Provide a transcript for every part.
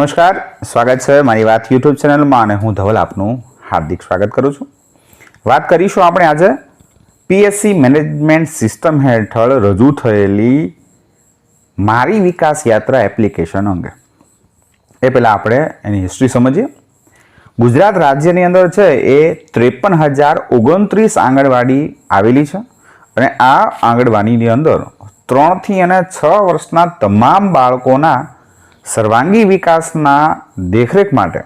નમસ્કાર, સ્વાગત છે મારી વાત યુટ્યુબ ચેનલમાં અને હું ધવલ આપનું હાર્દિક સ્વાગત કરું છું. વાત કરીશું આપણે આજે પીએસસી મેનેજમેન્ટ સિસ્ટમ હેઠળ રજૂ થયેલી મારી વિકાસ યાત્રા એપ્લિકેશન અંગે. એ પહેલાં આપણે એની હિસ્ટ્રી સમજીએ. ગુજરાત રાજ્યની અંદર છે એ ત્રેપન હજાર ઓગણત્રીસ આંગણવાડી આવેલી છે અને આ આંગણવાડીની અંદર ત્રણથી અને છ વર્ષના તમામ બાળકોના સર્વાંગી વિકાસના દેખરેખ માટે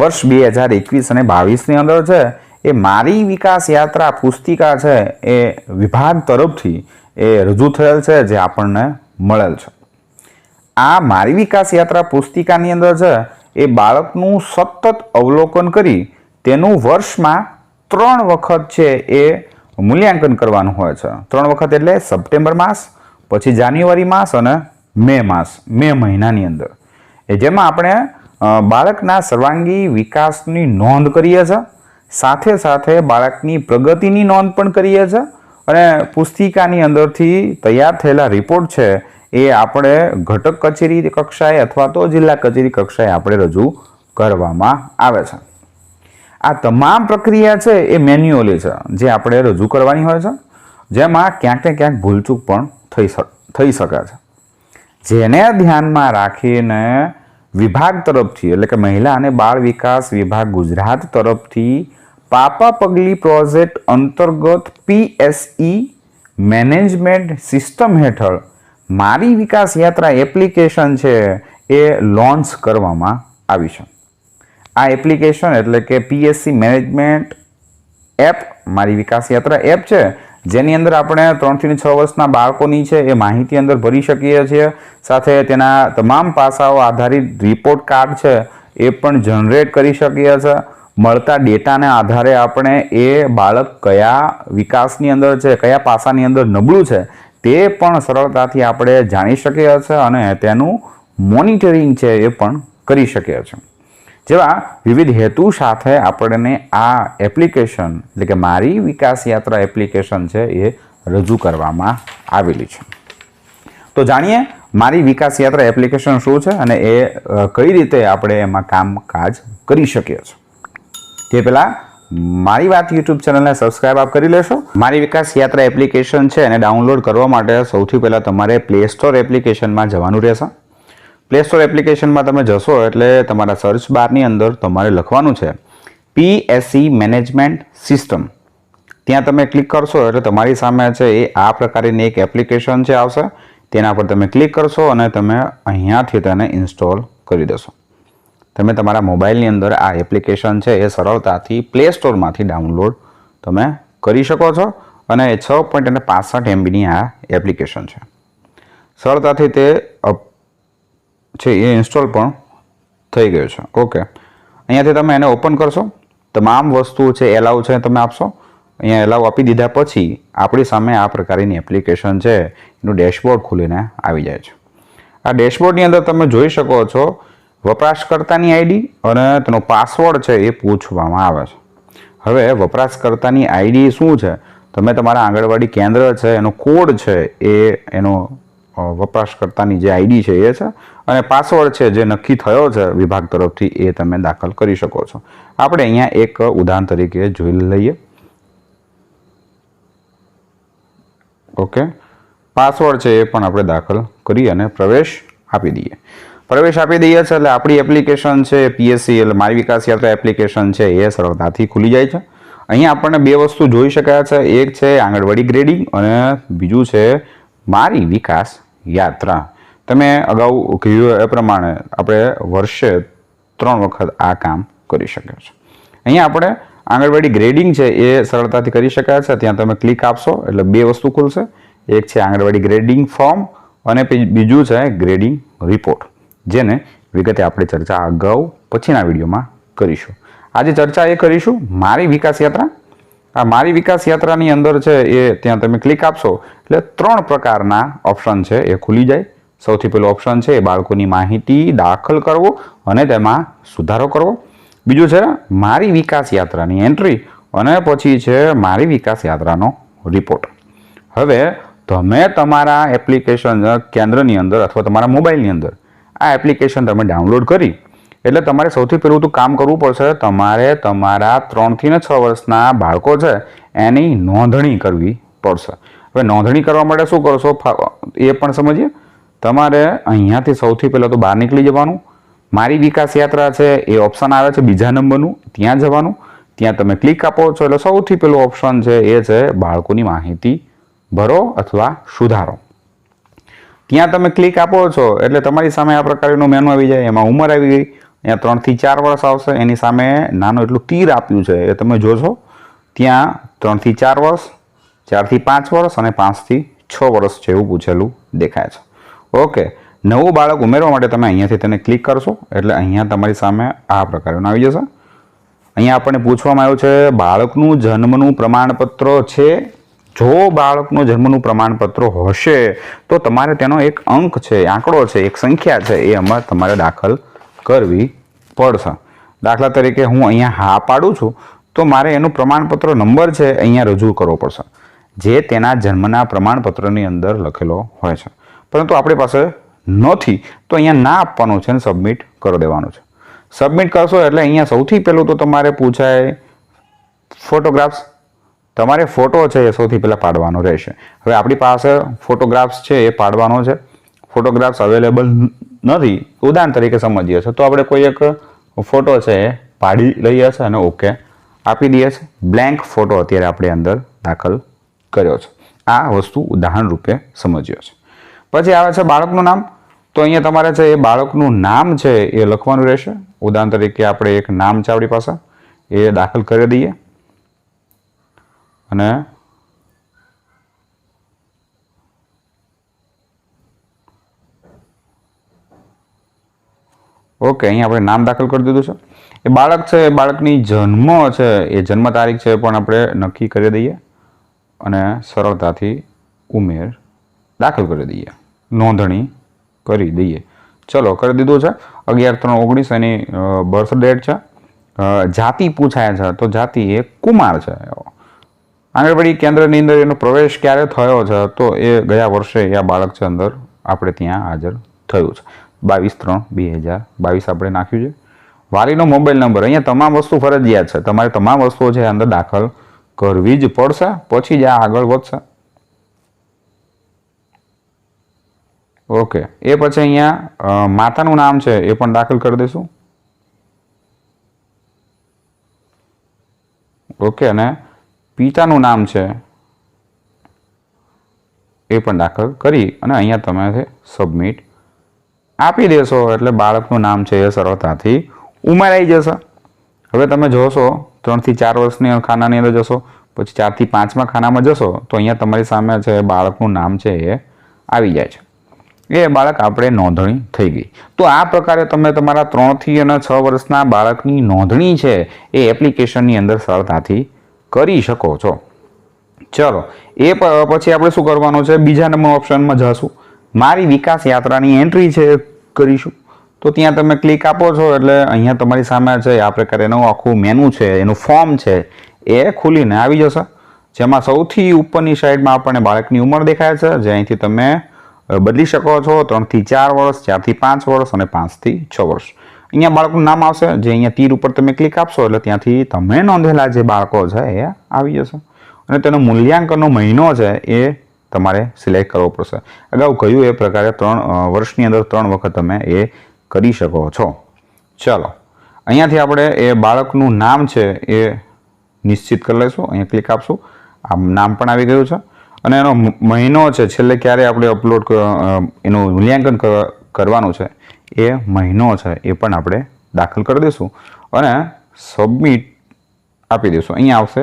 વર્ષ બે હજાર એકવીસ અને બાવીસની અંદર છે, એ મારી વિકાસ યાત્રા પુસ્તિકા છે, એ વિભાગ તરફથી એ રજૂ થયેલ છે, જે આપણને મળેલ છે. આ મારી વિકાસ યાત્રા પુસ્તિકાની અંદર છે, એ બાળકનું સતત અવલોકન કરી તેનું વર્ષમાં ત્રણ વખત છે, એ મૂલ્યાંકન કરવાનું હોય છે. ત્રણ વખત એટલે સપ્ટેમ્બર માસ, પછી જાન્યુઆરી માસ અને મે માસ, મે મહિનાની અંદર. એ જેમાં આપણે બાળકના સર્વાંગી વિકાસની નોંધ કરીએ છીએ સાથે સાથે બાળકની પ્રગતિની નોંધ પણ કરીએ છીએ અને પુસ્તિકાની અંદરથી તૈયાર થયેલા રિપોર્ટ છે, એ આપણે ઘટક કચેરી કક્ષાએ અથવા તો જિલ્લા કચેરી કક્ષાએ આપણે રજૂ કરવામાં આવે છે. આ તમામ પ્રક્રિયા છે એ મેન્યુઅલી છે, જે આપણે રજૂ કરવાની હોય છે, જેમાં ક્યાંક ને ક્યાંક ભૂલચૂક પણ થઈ થઈ શકે છે. જેને ધ્યાનમાં રાખીને વિભાગ તરફથી, એટલે કે મહિલા અને બાળ વિકાસ વિભાગ ગુજરાત તરફથી પાપા પગલી પ્રોજેક્ટ અંતર્ગત પીએસઈ મેનેજમેન્ટ સિસ્ટમ હેઠળ મારી વિકાસ યાત્રા એપ્લિકેશન છે એ લોન્ચ કરવામાં આવી છે. આ એપ્લિકેશન એટલે કે પીએસસી મેનેજમેન્ટ એપ, મારી વિકાસ યાત્રા એપ છે જેની અંદર આપણે ત્રણથી છ વર્ષના બાળકોની છે એ માહિતી અંદર ભરી શકીએ છીએ. સાથે તેના તમામ પાસાઓ આધારિત રિપોર્ટ કાર્ડ છે એ પણ જનરેટ કરી શકીએ છીએ મળતા ડેટાને આધારે આપણે એ બાળક કયા વિકાસની અંદર છે, કયા પાસાની અંદર નબળું છે, તે પણ સરળતાથી આપણે જાણી શકીએ છીએ અને તેનું મોનિટરિંગ છે એ પણ કરી શકીએ છીએ જેવા વિવિધ હેતુ સાથે આપણને આ એપ્લિકેશન એટલે કે મારી વિકાસ યાત્રા એપ્લિકેશન છે એ રજૂ કરવામાં આવેલી છે. તો જાણીએ મારી વિકાસ યાત્રા એપ્લિકેશન શું છે અને એ કઈ રીતે આપણે એમાં કામકાજ કરી શકીએ છીએ. તે પહેલાં મારી વાત યુટ્યુબ ચેનલને સબસ્ક્રાઇબ આપ કરી લેશો. મારી વિકાસ યાત્રા એપ્લિકેશન છે એને ડાઉનલોડ કરવા માટે સૌથી પહેલાં તમારે પ્લે સ્ટોર એપ્લિકેશનમાં જવાનું રહેશે. પ્લે સ્ટોર એપ્લિકેશનમાં તમે જશો એટલે તમારા સર્ચ બારની અંદર તમારે લખવાનું છે પીએસસી મેનેજમેન્ટ સિસ્ટમ ત્યાં તમે ક્લિક કરશો એટલે તમારી સામે છે એ આ પ્રકારની એક એપ્લિકેશન છે આવશે. તેના પર તમે ક્લિક કરશો અને તમે અહીંયાથી તેને ઇન્સ્ટોલ કરી દેશો. તમે તમારા મોબાઈલની અંદર આ એપ્લિકેશન છે એ સરળતાથી પ્લે સ્ટોરમાંથી ડાઉનલોડ તમે કરી શકો છો અને છ પોઈન્ટ અને પાસઠ એમબીની આ એપ્લિકેશન છે. સરળતાથી તે અપ છે, એ ઇન્સ્ટોલ પણ થઈ ગયું છે. ઓકે અહીંયાથી તમે એને ઓપન કરશો. તમામ વસ્તુ છે એલાવ છે, તમે આપશો. અહીંયા એલાવ આપી દીધા પછી આપણી સામે આ પ્રકારની એપ્લિકેશન છે, એનું ડેશબોર્ડ ખુલીને આવી જાય છે. આ ડેશબોર્ડની અંદર તમે જોઈ શકો છો, વપરાશકર્તાની આઈડી અને તેનો પાસવર્ડ છે, એ પૂછવામાં આવે છે. હવે વપરાશકર્તાની આઈડી શું છે? તમે તમારા આંગણવાડી કેન્દ્ર છે, એનો કોડ છે, એ એનો વપરાશકર્તાની જે આઈડી છે એ છે અને પાસવર્ડ છે જે નક્કી થયો છે વિભાગ તરફથી એ તમે દાખલ કરી શકો છો. આપણે અહીંયા એક ઉદાહરણ તરીકે જોઈ લઈએ. ઓકે. પાસવર્ડ છે એ પણ આપણે દાખલ કરી અને પ્રવેશ આપી દઈએ. પ્રવેશ આપી દઈએ છે એટલે આપણી એપ્લિકેશન છે પીએસસી એટલે મારી વિકાસ યાત્રા એપ્લિકેશન છે એ સરળતાથી ખુલી જાય છે. અહીંયા આપણને બે વસ્તુ જોઈ શકાય છે. એક છે આંગણવાડી ગ્રેડિંગ અને બીજું છે મારી વિકાસ યાત્રા. તમે અગાઉ કહ્યું એ પ્રમાણે આપણે વર્ષે ત્રણ વખત આ કામ કરી શકીએ છીએ અહીંયા આપણે આંગણવાડી ગ્રેડિંગ છે એ સરળતાથી કરી શકાય છે. ત્યાં તમે ક્લિક આપશો, એટલે બે વસ્તુ ખુલશે. એક છે આંગણવાડી ગ્રેડિંગ ફોર્મ અને બીજું છે ગ્રેડિંગ રિપોર્ટ જેને વિગતે આપણે ચર્ચા અગાઉ પછીના વિડીયોમાં કરીશું. આજે ચર્ચા એ કરીશું, મારી વિકાસ યાત્રા આ મારી વિકાસ યાત્રાની અંદર છે એ ત્યાં તમે ક્લિક આપશો. એટલે ત્રણ પ્રકારના ઓપ્શન છે એ ખુલી જાય. સૌથી પહેલો ઓપ્શન છે એ બાળકોની માહિતી દાખલ કરવો અને તેમાં સુધારો કરવો. બીજું છે મારી વિકાસ યાત્રાની એન્ટ્રી અને પછી છે મારી વિકાસ યાત્રાનો રિપોર્ટ હવે તમે તમારા એપ્લિકેશન કેન્દ્રની અંદર અથવા તમારા મોબાઈલની અંદર આ એપ્લિકેશન તમે ડાઉનલોડ કરી એટલે તમારે સૌથી પહેલું તો કામ કરવું પડશે, તમારે તમારા ત્રણથી ને છ વર્ષના બાળકો છે, એની નોંધણી કરવી પડશે. હવે નોંધણી કરવા માટે શું કરશો? એ પણ સમજીએ. તમારે અહીંયાથી સૌથી પહેલાં તો બહાર નીકળી જવાનું. મારી વિકાસ યાત્રા છે, એ ઓપ્શન આવે છે બીજા નંબરનું, ત્યાં જવાનું. ત્યાં તમે ક્લિક આપો છો, એટલે સૌથી પહેલું ઓપ્શન છે, એ છે બાળકોની માહિતી ભરો અથવા સુધારો. ત્યાં તમે ક્લિક આપો છો, એટલે તમારી સામે આ પ્રકારનું મેનુ આવી જાય, એમાં ઉંમર આવી ગઈ. અહીંયા ત્રણથી ચાર વર્ષ આવશે. એની સામે નાનું એટલું તીર આપ્યું છે. એ તમે જોશો, ત્યાં ત્રણથી ચાર વર્ષ, ચારથી પાંચ વર્ષ અને પાંચથી છ વર્ષ જેવું પૂછેલું દેખાય છે. ઓકે, નવું બાળક ઉમેરવા માટે તમે અહીંયાથી તેને ક્લિક કરશો, એટલે અહીંયા તમારી સામે આ પ્રકારનું આવી જશે. અહીંયા આપણને પૂછવામાં આવ્યું છે, બાળકનું જન્મનું પ્રમાણપત્ર છે? જો બાળકનું જન્મનું પ્રમાણપત્ર હશે, તો તમારે તેનો એક અંક છે, આંકડો છે, એક સંખ્યા છે, એ એમાં તમારે દાખલ કરવી પડશે દાખલા તરીકે હું અહીંયા હા પાડું છું, તો મારે એનું પ્રમાણપત્ર નંબર છે અહીંયા રજૂ કરવો પડશે. જે તેના જન્મના પ્રમાણપત્રની અંદર લખેલો હોય છે. પરંતુ આપણી પાસે નથી, તો અહીંયા ના આપવાનું છે ને સબમિટ કરી દેવાનું છે. સબમિટ કરશો એટલે અહીંયા સૌથી પહેલું તો તમારે પૂછાય ફોટોગ્રાફ્સ. તમારે ફોટો છે એ સૌથી પહેલાં પાડવાનો રહેશે. હવે આપણી પાસે ફોટોગ્રાફ્સ છે એ પાડવાનો છે. ફોટોગ્રાફ્સ અવેલેબલ નથી. ઉદાહરણ તરીકે સમજીએ છીએ. તો આપણે કોઈ એક ફોટો છે એ પાડી લઈએ છીએ અને ઓકે આપી દઈએ છે બ્લેન્ક ફોટો અત્યારે આપણે અંદર દાખલ કર્યો છે. આ વસ્તુ ઉદાહરણ રૂપે સમજ્યો છે પછી આવે છે બાળકનું નામ. તો અહીંયા તમારે છે એ બાળકનું નામ છે એ લખવાનું રહેશે. ઉદાહરણ તરીકે આપણે એક નામ છે આપણી પાસે. એ દાખલ કરી દઈએ. અને ઓકે, અહીંયા આપણે નામ દાખલ કરી દીધું છે. એ બાળક છે, એ બાળકની જન્મ છે, એ જન્મ તારીખ છે પણ આપણે નક્કી કરી દઈએ અને સરળતાથી ઉમેર દાખલ કરી દઈએ. નોંધણી કરી દઈએ. ચલો, કરી દીધું છે. અગિયાર ત્રણ ઓગણીસ એની બર્થ ડેટ છે. જાતિ પૂછાય છે, તો જાતિ એ કુમાર છે. આંગણવાડી કેન્દ્રની અંદર એનો પ્રવેશ ક્યારે થયો છે, તો એ ગયા વર્ષે આ બાળક છે અંદર આપણે ત્યાં હાજર થયું છે. બાવીસ ત્રણ, બે હજાર, બાવીસ આપણે નાખ્યું છે. વાલીનો મોબાઈલ નંબર, અહીંયા તમામ વસ્તુ ફરજિયાત છે. તમારે તમામ વસ્તુઓ છે અંદર દાખલ કરવી જ પડશે, પછી જ આગળ વધશે. ઓકે એ પછી અહીંયા માતાનું નામ છે, એ પણ દાખલ કરી દઈશું. ઓકે અને પિતાનું નામ છે, એ પણ દાખલ કરી, અને અહીંયા તમે સબમિટ આપી દેશો એટલે બાળકનું નામ છે એ સરળતાથી ઉમેરાઈ જશે. હવે તમે જોશો, ત્રણથી ચાર વર્ષની ખાનાની અંદર જશો, પછી ચારથી પાંચમા ખાનામાં જશો, તો અહીંયા તમારી સામે છે બાળકનું નામ છે એ આવી જાય છે. એ બાળક આપણે નોંધણી થઈ ગઈ. તો આ પ્રકારે તમે તમારા ત્રણથી અને છ વર્ષના બાળકની નોંધણી છે એ એપ્લિકેશનની અંદર સરળતાથી કરી શકો છો. ચલો, એ પછી આપણે શું કરવાનું છે? બીજા નંબર ઓપ્શનમાં જશું. મારી વિકાસ યાત્રાની એન્ટ્રી છે કરીશું. તો ત્યાં તમે ક્લિક આપો છો એટલે અહીંયા તમારી સામે છે, આ પ્રકારેનું આખું મેનુ છે, એનું ફોર્મ છે, એ ખુલીને આવી જશે. જેમાં સૌથી ઉપરની સાઈડમાં આપણને બાળકની ઉંમર દેખાય છે, જે અહીંથી તમે બદલી શકો છો ત્રણથી ચાર વર્ષ, ચારથી પાંચ વર્ષ અને પાંચથી છ વર્ષ. અહીંયા બાળકનું નામ આવશે, જે અહીંયા તીર ઉપર તમે ક્લિક આપશો એટલે ત્યાંથી તમે નોંધેલા જે બાળકો છે એ આવી જશે. અને તેનો મૂલ્યાંકનનો મહિનો છે એ તમારે સિલેક્ટ કરવો પડશે. અગાઉ કહ્યું એ પ્રકારે ત્રણ વર્ષની અંદર ત્રણ વખત તમે એ કરી શકો છો. ચાલો, અહીંયાથી આપણે એ બાળકનું નામ છે એ નિશ્ચિત કરી લઈશું. અહીંયા ક્લિક આપશું. આ નામ પણ આવી ગયું છે. અને એનો મહિનો છે, છેલ્લે ક્યારે આપણે અપલોડ એનું મૂલ્યાંકન કરવાનું છે, એ મહિનો છે, એ પણ આપણે દાખલ કરી દઈશું. અને સબમિટ આપી દઈશું. અહીંયા આવશે.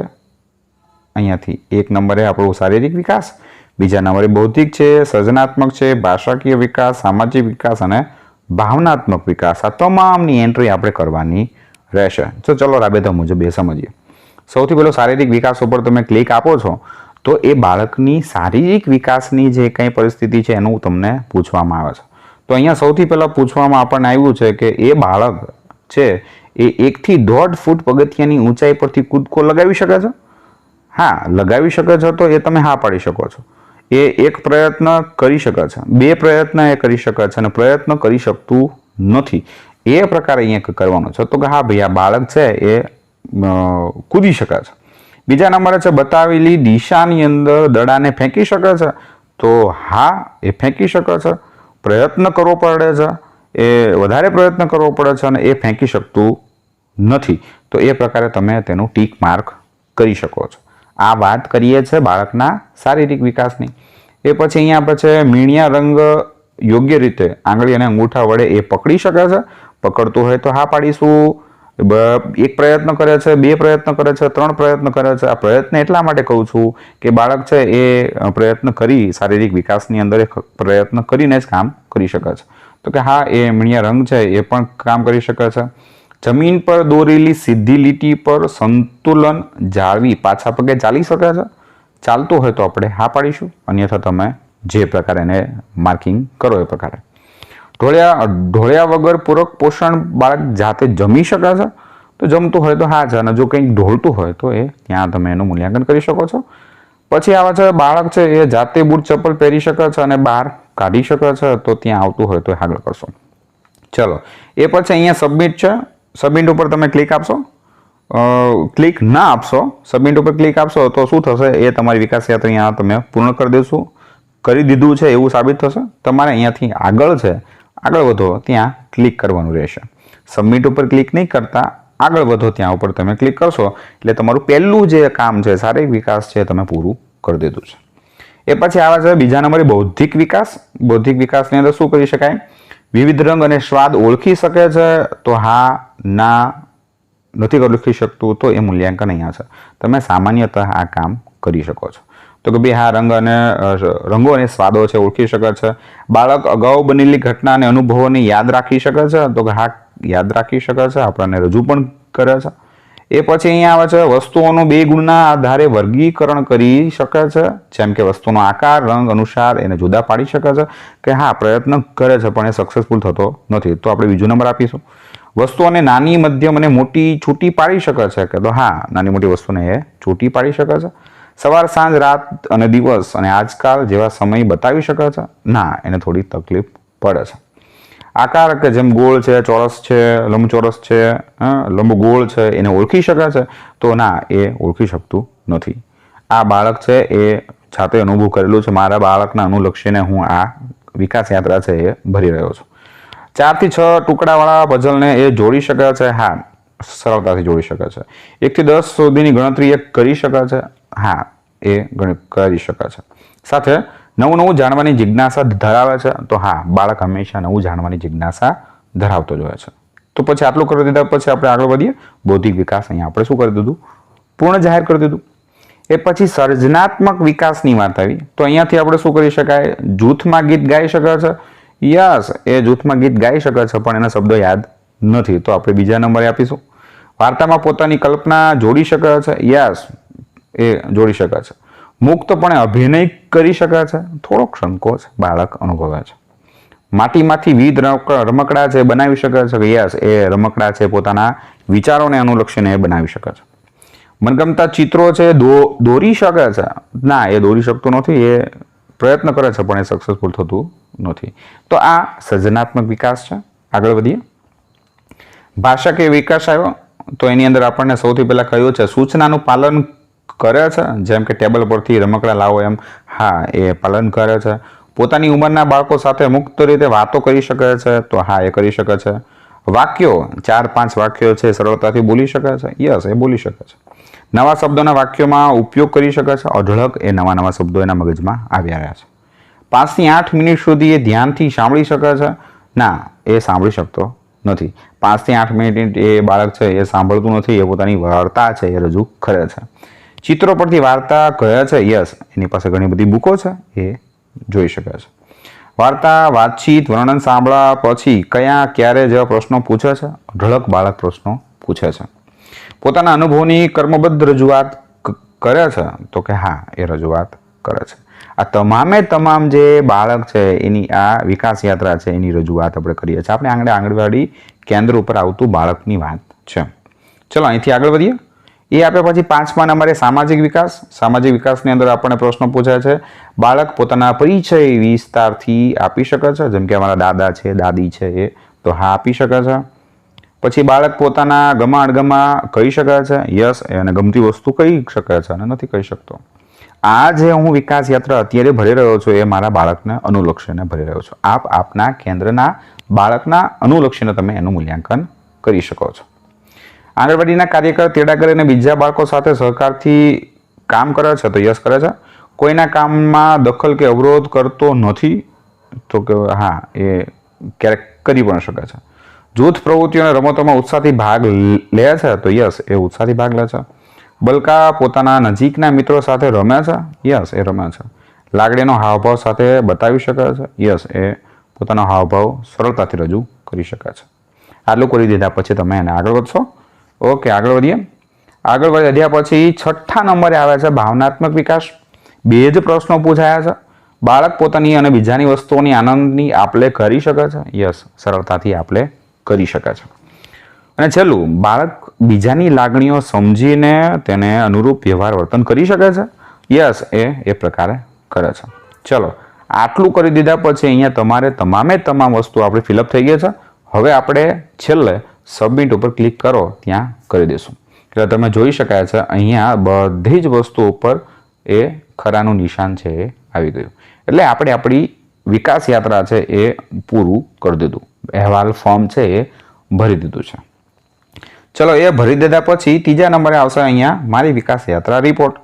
અહીંયાથી એક નંબરે આપણો શારીરિક વિકાસ બીજા નંબરે બૌદ્ધિક છે, સર્જનાત્મક છે, ભાષાકીય વિકાસ, સામાજિક વિકાસ અને ભાવનાત્મક વિકાસ. આ તમામની એન્ટ્રી આપણે કરવાની રહેશે. તો ચલો રાબેતા મુજબ એ સમજીએ. સૌથી પહેલો શારીરિક વિકાસ ઉપર તમે ક્લિક આપો છો, તો એ બાળકની શારીરિક વિકાસની જે કંઈ પરિસ્થિતિ છે એનું તમને પૂછવામાં આવે છે. તો અહીંયા સૌથી પહેલાં પૂછવામાં આપણને આવ્યું છે કે એ બાળક છે, એ એકથી દોઢ ફૂટ પગથિયાની ઊંચાઈ પરથી કૂદકો લગાવી શકે છે? હા, લગાવી શકે છો તો એ તમે હા પાડી શકો છો. એ એક પ્રયત્ન કરી શકે છે. બે પ્રયત્ન એ કરી શકે છે અને પ્રયત્ન કરી શકતું નથી. એ પ્રકારે અહીંયા કરવાનો છે. તો કે હા, ભાઈ, આ બાળક છે એ કૂદી શકે છે. બીજા નંબરે છે, બતાવેલી દિશાની અંદર દડાને ફેંકી શકે છે. તો હા, એ ફેંકી શકે છે. પ્રયત્ન કરવો પડે છે. એ વધારે પ્રયત્ન કરવો પડે છે અને એ ફેંકી શકતું નથી. તો એ પ્રકારે તમે તેનું ટીક માર્ક કરી શકો છો. આ વાત કરીએ છીએ બાળકના શારીરિક વિકાસની. એ પછી અહીંયા આપણે છે મીણિયા રંગ યોગ્ય રીતે આંગળી અને અંગૂઠા વડે એ પકડી શકે છે. પકડતું હોય તો હા પાડીશું. એક પ્રયત્ન કરે છે, બે પ્રયત્ન કરે છે, ત્રણ પ્રયત્ન કરે છે. આ પ્રયત્ન એટલા માટે કહું છું કે બાળક છે એ પ્રયત્ન કરી શારીરિક વિકાસની અંદર એ પ્રયત્ન કરીને જ કામ કરી શકે છે. તો કે હા, એ મીણિયા રંગ છે એ પણ કામ કરી શકે છે. જમીન પર દોરેલી સીધી લીટી પર સંતુલન જાળવી પાછા પગે ચાલી શકે છે? ચાલતું હોય તો આપણે હા પાડીશું, અન્યથા તમે જે પ્રકારે એને માર્કિંગ કરો એ પ્રકારે. ઢોળ્યા ઢોળ્યા વગર પૂરક પોષણ બાળક જાતે જમી શકે છે? તો જમતું હોય તો હા છે, અને જો કંઈક ઢોળતું હોય તો એ ત્યાં તમે એનું મૂલ્યાંકન કરી શકો છો. પછી આવે છે બાળક છે એ જાતે બૂટ ચપ્પલ પહેરી શકે છે અને બહાર કાઢી શકે છે, તો ત્યાં આવતું હોય તો આગળ કરશો. ચલો, એ પછી અહીંયા સબમિટ છે. સબમિટ ઉપર તમે ક્લિક આપશો. ક્લિક ના આપશો સબમિટ ઉપર ક્લિક આપશો તો શું થશે? એ તમારી વિકાસ યાત્રા અહીંયા તમે પૂર્ણ કરી દેશો. કરી દીધું છે એવું સાબિત થશે. તમારે અહીંયાથી આગળ છે, આગળ વધો, ત્યાં ક્લિક કરવાનું રહેશે. સબમિટ ઉપર ક્લિક નહીં કરતા, આગળ વધો, ત્યાં ઉપર તમે ક્લિક કરશો. એટલે તમારું પહેલું જે કામ છે શારીરિક વિકાસ છે તમે પૂરું કરી દીધું છે. એ પછી આવે છે બીજા નંબરે બૌદ્ધિક વિકાસ. બૌદ્ધિક વિકાસની અંદર શું કરી શકાય? વિવિધ રંગ અને સ્વાદ ઓળખી શકે છે, તો હા, ના, નથી ઓળખી શકતું, તો એ મૂલ્યાંકન અહીંયા છે. તમે સામાન્યતઃ આ કામ કરી શકો છો. તો કે ભાઈ, હા, રંગ અને રંગો અને સ્વાદો છે, ઓળખી શકે છે. બાળક અગાઉ બનેલી ઘટના અને અનુભવોને યાદ રાખી શકે છે, તો કે હા, યાદ રાખી શકે છે, આપણને રજૂ પણ કરે છે. એ પછી અહીંયા આવે છે, વસ્તુઓનું બે ગુણના આધારે વર્ગીકરણ કરી શકે છે. જેમ કે વસ્તુનો આકાર, રંગ અનુસાર એને જુદા પાડી શકે છે કે હા, પ્રયત્ન કરે છે પણ એ સક્સેસફુલ થતો નથી. તો આપણે બીજો નંબર આપીશું. વસ્તુઓને નાની, મધ્યમ અને મોટી છૂટી પાડી શકે છે કે તો હા, નાની, મોટી વસ્તુને એ છૂટી પાડી શકે છે. સવાર, સાંજ, રાત અને દિવસ અને આજકાલ જેવા સમય બતાવી શકે છે. ના, એને થોડી તકલીફ પડે છે. આકાર કે જેમ ગોળ છે, ચોરસ છે, લંબચોરસ છે લંબુ લંબગોળ છે, એને ઓળખી શકે છે, તો ના, એ ઓળખી શકતું નથી. આ બાળક છે, એ જાતે અનુભવ કરેલું છે. મારા બાળકના અનુલક્ષીને હું આ વિકાસ યાત્રા છે, એ ભરી રહ્યો છું. ચારથી છ ટુકડાવાળા પઝલને એ જોડી શકે છે. હા, સરળતાથી જોડી શકે છે. એકથી દસ સુધીની ગણતરી એ કરી શકે છે. હા, એ કરી શકે છે. સાથે નવું નવું જાણવાની જિજ્ઞાસા ધરાવે છે. તો હા, બાળક હંમેશા નવું જાણવાની જિજ્ઞાસા ધરાવતો જ હોય છે. તો પછી આટલું કરી દીધા પછી આપણે આગળ વધીએ. બૌદ્ધિક વિકાસ અહીંયા આપણે શું કરી દીધું? પૂર્ણ જાહેર કરી દીધું. એ પછી સર્જનાત્મક વિકાસની વાત આવી. તો અહીંયાથી આપણે શું કરી શકાય? જૂથમાં ગીત ગાઈ શકે છે. યસ, એ જૂથમાં ગીત ગાઈ શકે છે, પણ એના શબ્દો યાદ નથી. તો આપણે બીજા નંબરે આપીશું. વાર્તામાં પોતાની કલ્પના જોડી શકે છે. યસ, એ જોડી શકે છે. મુક્તપણે અભિનય કરી શકે છે. થોડોક સંકોચ બાળક અનુભવે છે. માટીમાંથી વિવિધ રમકડા છે બનાવી શકે છે કે યસ, એ રમકડા છે પોતાના વિચારોને અનુલક્ષીને એ બનાવી શકે છે. મનગમતા ચિત્રો છે દો, દોરી શકે છે. ના, એ દોરી શકતો નથી, એ પ્રયત્ન કરે છે, પણ એ સક્સેસફુલ થતું નથી. તો આ સર્જનાત્મક વિકાસ છે. આગળ વધીએ. ભાષાકીય વિકાસ આવ્યો? તો એની અંદર આપણને સૌથી પહેલાં કહ્યું છે, સૂચનાનું પાલન કરે છે? જેમ કે ટેબલ પરથી રમકડા લાવો એમ. હા, એ પાલન કરે છે. પોતાની ઉંમરના બાળકો સાથે મુક્ત રીતે વાતો કરી શકે છે, તો હા, એ કરી શકે છે. વાક્યો, ચાર પાંચ વાક્યો છે, સરળતાથી બોલી શકે છે. યસ, એ બોલી શકે છે. નવા શબ્દોના વાક્યોમાં ઉપયોગ કરી શકે છે. અઢળક એ નવા નવા શબ્દો એના મગજમાં આવ્યા રહ્યા છે. પાંચથી આઠ મિનિટ સુધી એ ધ્યાનથી સાંભળી શકે છે. ના, એ સાંભળી શકતો નથી. પાંચથી આઠ મિનિટ એ બાળક છે, એ સાંભળતું નથી, એ પોતાની વાર્તા છે, એ રજૂ કરે છે. ચિત્રો પરથી વાર્તા કહે છે? યસ એની પાસે ઘણી બધી બુકો છે. એ જોઈ શકે છે. વાર્તા, વાતચીત, વર્ણન સાંભળ્યા પછી કયા, ક્યારે, જેવા પ્રશ્નો પૂછે છે? ઢળક બાળક પ્રશ્નો પૂછે છે. પોતાના અનુભવની કર્મબદ્ધ રજૂઆત કરે છે? તો કે હા, એ રજૂઆત કરે છે. આ તમામે તમામ જે બાળક છે, એની આ વિકાસ યાત્રા છે, એની રજૂઆત આપણે કરીએ છીએ. આપણે આંગણે આંગણવાડી કેન્દ્ર ઉપર આવતું બાળકની વાત છે. ચલો, અહીંથી આગળ વધીએ. એ આપ્યા પછી પાંચમા નંબરે સામાજિક વિકાસ. સામાજિક વિકાસની અંદર આપણને પ્રશ્ન પૂછાય છે. બાળક પોતાના પરિચય વિસ્તારથી આપી શકે છે. જેમ કે અમારા દાદા છે, દાદી છે એ, તો હા આપી શકે છે. પછી બાળક પોતાના ગમા અણગમા કહી શકે છે. યસ અને ગમતી વસ્તુ કહી શકે છે અને નથી કહી શકતો. આ જે હું વિકાસ યાત્રા અત્યારે ભરી રહ્યો છું, એ મારા બાળકને અનુલક્ષીને ભરી રહ્યો છું. આપ આપના કેન્દ્રના બાળકના અનુલક્ષીને તમે એનું મૂલ્યાંકન કરી શકો છો. આંગણવાડીના કાર્યકર તેડાગર અને બીજા બાળકો સાથે સહકારથી કામ કરે છે, તો યસ કરે છે. કોઈના કામમાં દખલ કે અવરોધ કરતો નથી, તો કે હા, એ ક્યારેક કરી પણ શકે છે. જૂથ પ્રવૃત્તિઓ અને રમતોમાં ઉત્સાહથી ભાગ લે છે, તો યસ એ ઉત્સાહથી ભાગ લે છે. બલકા પોતાના નજીકના મિત્રો સાથે રમે છે યસ એ રમે છે. લાગણીનો હાવભાવ સાથે બતાવી શકે છે યસ એ પોતાનો હાવભાવ સરળતાથી રજૂ કરી શકે છે. આટલું કરી દીધા પછી તમે એને આગળ વધશો. ઓકે, આગળ વધીએ. આગળ વધ્યા પછી છઠ્ઠા નંબરે આવે છે ભાવનાત્મક વિકાસ. બે જ પ્રશ્નો પૂછાયા છે. બાળક પોતાની અને બીજાની વસ્તુઓની આનંદની આપલે કરી શકે છે? યસ, સરળતાથી આપલે કરી શકે છે. અને છેલ્લું, બાળક બીજાની લાગણીઓ સમજીને તેને અનુરૂપ વ્યવહાર વર્તન કરી શકે છે? યસ, એ એ પ્રકારે કરે છે. ચલો, આટલું કરી દીધા પછી અહીંયા તમારે તમામે તમામ વસ્તુ આપણે ફિલઅપ થઈ ગઈ છે. હવે આપણે છેલ્લે સબમિટ ઉપર ક્લિક કરો, ત્યાં કરી દઈશું. એટલે તમે જોઈ શકાય છે, અહીંયા બધી જ વસ્તુ ઉપર એ ખરાનું નિશાન છે એ આવી ગયું. એટલે આપણે આપણી વિકાસ યાત્રા છે એ પૂરું કરી દીધું. અહેવાલ ફોર્મ છે એ ભરી દીધું છે. ચલો, એ ભરી દીધા પછી ત્રીજા નંબરે આવશે અહીંયા મારી વિકાસ યાત્રા રિપોર્ટ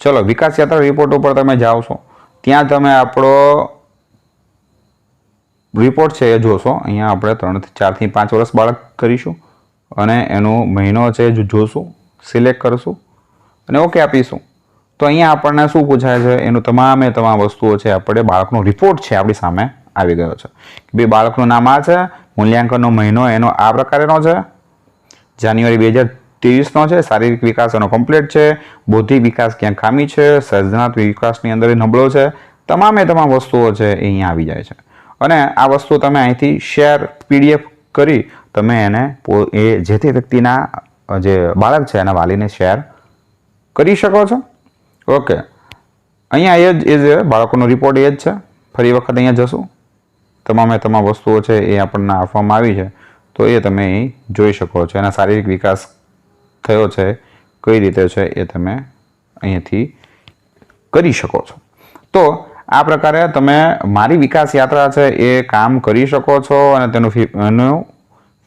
ચલો, વિકાસ યાત્રા રિપોર્ટ ઉપર તમે જાઓ છો. ત્યાં તમે આપણો રિપોર્ટ છે, એ જોશો. અહીંયા આપણે ત્રણથી ચારથી પાંચ વર્ષ બાળક કરીશું અને એનો મહિનો છે જો જોશું સિલેક્ટ કરશું અને ઓકે આપીશું. તો અહીંયા આપણને શું પૂછાય છે? એનું તમામે તમામ વસ્તુઓ છે, આપણે બાળકનો રિપોર્ટ છે આપણી સામે આવી ગયો છે. કે ભાઈ, બાળકનું નામ આ છે, મૂલ્યાંકનનો મહિનો એનો આ પ્રકારેનો છે, જાન્યુઆરી બે હજાર ત્રેવીસનો છે, શારીરિક વિકાસ એનો કમ્પ્લીટ છે, બૌદ્ધિક વિકાસ ક્યાં ખામી છે, સર્જનાત્મક વિકાસની અંદર એ નબળો છે, તમામે તમામ વસ્તુઓ છે એ અહીંયા આવી જાય છે. અને આ વસ્તુ તમે અહીંથી શેર પીડીએફ કરી, તમે એને એ જે તે વ્યક્તિના જે બાળક છે, એના વાલીને શેર કરી શકો છો. ઓકે અહીંયા એ જ એ જ બાળકોનો રિપોર્ટ એ જ છે. ફરી વખત અહીંયા જશું. તમામે તમામ વસ્તુઓ છે એ આપણને આપવામાં આવી છે. તો એ તમે અહીં જોઈ શકો છો. એના શારીરિક વિકાસ થયો છે, કઈ રીતે છે એ તમે અહીંયાથી કરી શકો છો. તો આ પ્રકારે તમે મારી વિકાસ યાત્રા છે એ કામ કરી શકો છો અને તેનું એનું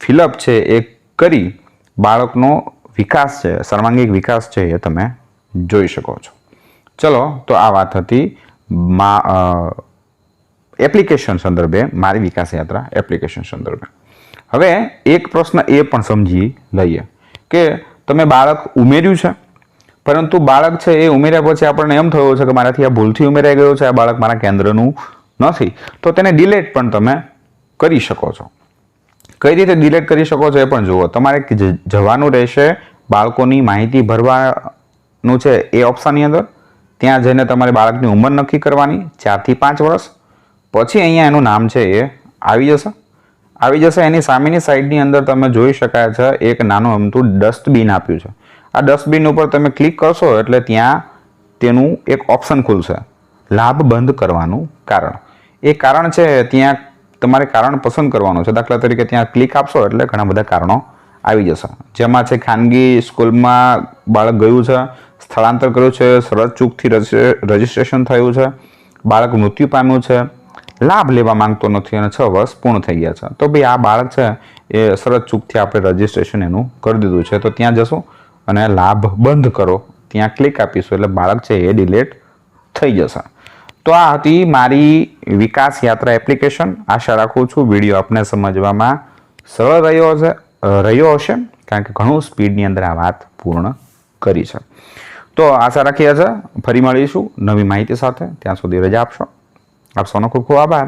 ફિલઅપ છે એ કરી બાળકનો વિકાસ છે, સર્વાંગિક વિકાસ છે એ તમે જોઈ શકો છો. ચલો, તો આ વાત હતી મા એપ્લિકેશન સંદર્ભે, મારી વિકાસ યાત્રા એપ્લિકેશન સંદર્ભે. હવે એક પ્રશ્ન એ પણ સમજી લઈએ કે તમે બાળક ઉમેર્યું છે? પરંતુ બાળક છે એ ઉમેર્યા પછી આપણને એમ થયું છે કે મારાથી આ ભૂલથી ઉમેરાઈ ગયો છે, આ બાળક મારા કેન્દ્રનું નથી. તો તેને ડિલેટ પણ તમે કરી શકો છો. કઈ રીતે ડિલેટ કરી શકો છો એ પણ જુઓ. તમારે જવાનું રહેશે બાળકોની માહિતી ભરવાનું છે એ ઓપ્શનની અંદર. ત્યાં જઈને તમારે બાળકની ઉંમર નક્કી કરવાની, ચારથી પાંચ વર્ષ. પછી અહીંયા એનું નામ છે એ આવી જશે. આવી જશે એની સામેની સાઈડની અંદર તમે જોઈ શકાય છે એક નાનું અમતું ડસ્ટબિન આપ્યું છે. આ ડસ્ટબિન ઉપર તમે ક્લિક કરશો એટલે ત્યાં તેનું એક ઓપ્શન ખુલશે. લાભ બંધ કરવાનું કારણ. એ કારણ છે, ત્યાં તમારે કારણ પસંદ કરવાનું છે. દાખલા તરીકે ત્યાં ક્લિક આપશો એટલે ઘણા બધા કારણો આવી જશે. જેમાં છે, ખાનગી સ્કૂલમાં બાળક ગયું છે, સ્થળાંતર કર્યું છે સરળ ચૂકથી રજિ- રજિસ્ટ્રેશન થયું છે, બાળક મૃત્યુ પામ્યું છે, લાભ લેવા માંગતો નથી અને છ વર્ષ પૂર્ણ થઈ ગયા છે. તો ભાઈ આ બાળક છે, એ સરળ ચૂકથી આપણે રજિસ્ટ્રેશન એનું કરી દીધું છે. તો ત્યાં જશું અને લાભ બંધ કરો. ત્યાં ક્લિક આપીશું એટલે બાળક છે એ ડિલેટ થઈ જશે. તો આ હતી મારી વિકાસ યાત્રા એપ્લિકેશન આશા રાખું છું વીડિયો આપને સમજવામાં સરળ રહ્યો હશે રહ્યો હશે, કારણ કે ઘણું સ્પીડની અંદર આ વાત પૂર્ણ કરી છે. તો આશા રાખીએ છે ફરી મળીશું નવી માહિતી સાથે. ત્યાં સુધી રજા આપશો. આપ સૌનો ખૂબ ખૂબ આભાર.